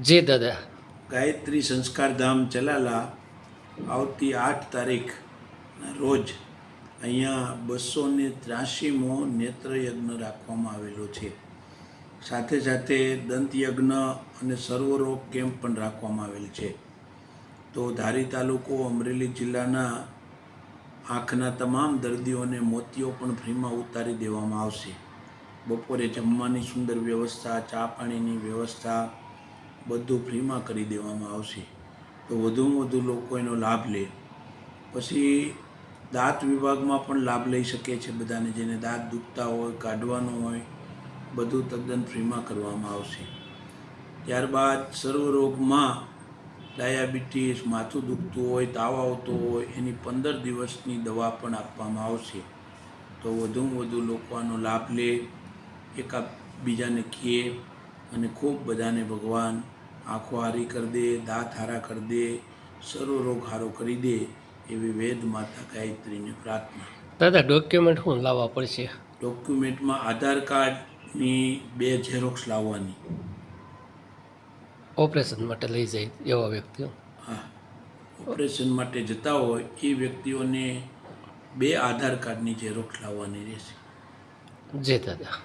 જે દાદા. ગાયત્રી સંસ્કારધામ ચલાલા આવતી આઠ તારીખના રોજ અહીંયા બસો ને ત્રાસીમો નેત્રયજ્ઞ રાખવામાં આવેલો છે. સાથે સાથે દંતયજ્ઞ અને સર્વરોગ કેમ્પ પણ રાખવામાં આવેલ છે. તો ધારી તાલુકો અમરેલી જિલ્લાના આંખના તમામ દર્દીઓને મોતીઓ પણ ફ્રીમાં ઉતારી દેવામાં આવશે. બપોરે જમવાની સુંદર વ્યવસ્થા, ચા પાણીની વ્યવસ્થા બધું ફ્રીમાં કરી દેવામાં આવશે. તો વધુમાં વધુ લોકો એનો લાભ લે. પછી દાંત વિભાગમાં પણ લાભ લઈ શકે છે બધાને. જેને દાંત દુખતા હોય, કાઢવાનું હોય, બધું તદ્દન ફ્રીમાં કરવામાં આવશે. ત્યારબાદ સર્વરોગમાં ડાયાબિટીસ, માથું દુખતું હોય, તાવ આવતો હોય, એની પંદર દિવસની દવા પણ આપવામાં આવશે. તો વધુમાં વધુ લોકો આનો લાભ લે. એકાબીજાને કહે અને ખૂબ બધાને ભગવાન આંખો હારી કરી દે દાંત હારા કરી દે સર્વ રોગ હારો કરી દે એવી વેદ માતા ગાયત્રીને પ્રાર્થના. દાદા ડોક્યુમેન્ટ શું લાવવા પડશે? ડોક્યુમેન્ટમાં આધાર કાર્ડની બે ઝેરોક્ષ લાવવાની. ઓપરેશન માટે લઈ જાય એવા વ્યક્તિઓ? હા. ઓપરેશન માટે જતા હોય એ વ્યક્તિઓને બે આધાર કાર્ડની ઝેરોક્ષ લાવવાની રહેશે. જે દાદા.